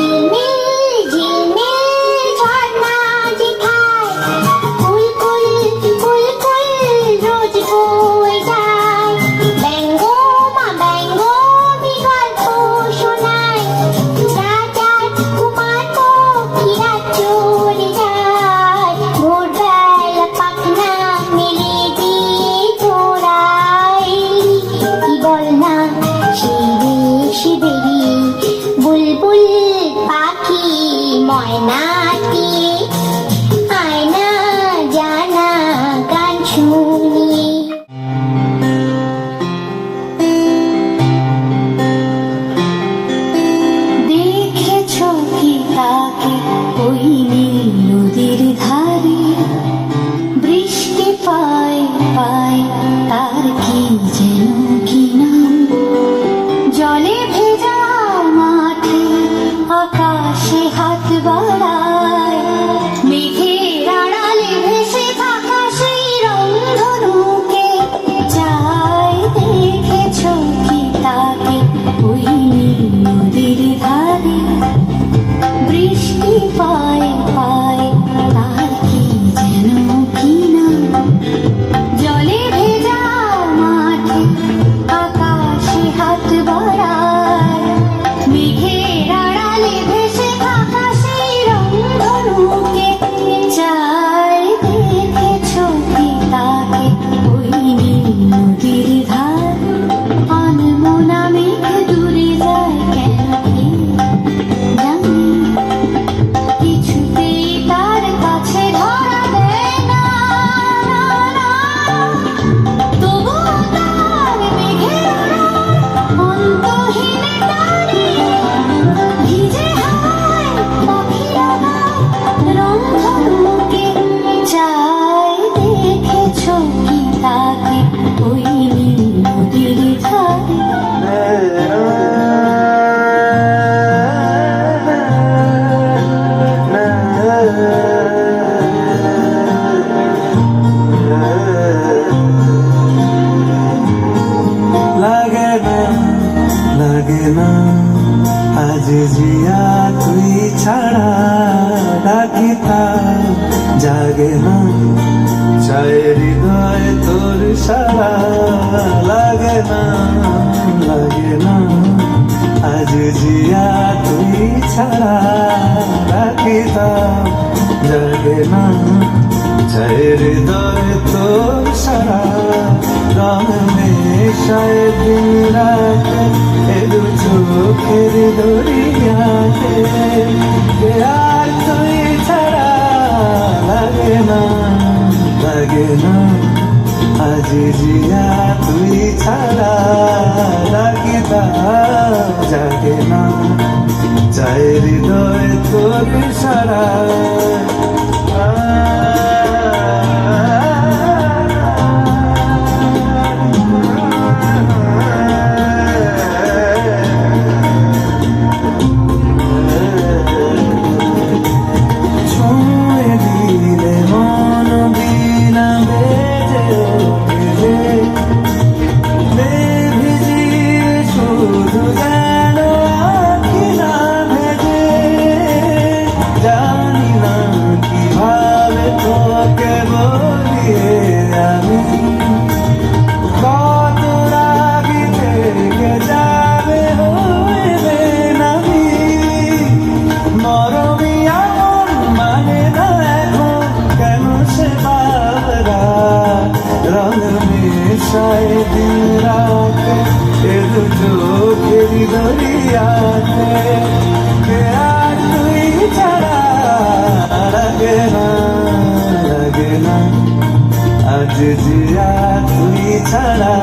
me. Zia তুই ছাড়া রাখিতাম যাবে না চায়ের দয় তোর সারা। রং মেশায় দিন রাত এদু চোখের দরিয়াতে। আর তুই ছাড়া, লাগে না লাগে না। আজ জিয়া তুই ছাড়া লাগে জাগে না। চায়ের হৃদয় তোর সারা। 啦啦。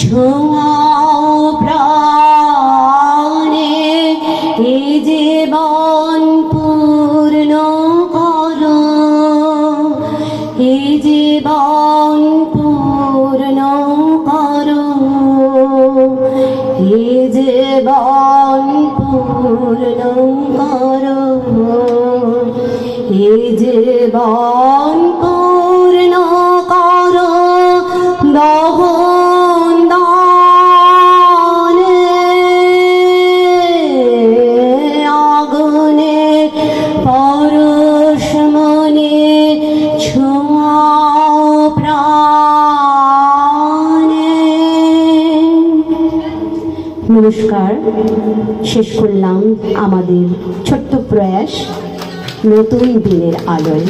Joe শেষ করলাম আমাদের ছোট্ট প্রয়াস নতুন দিনের আলোয়।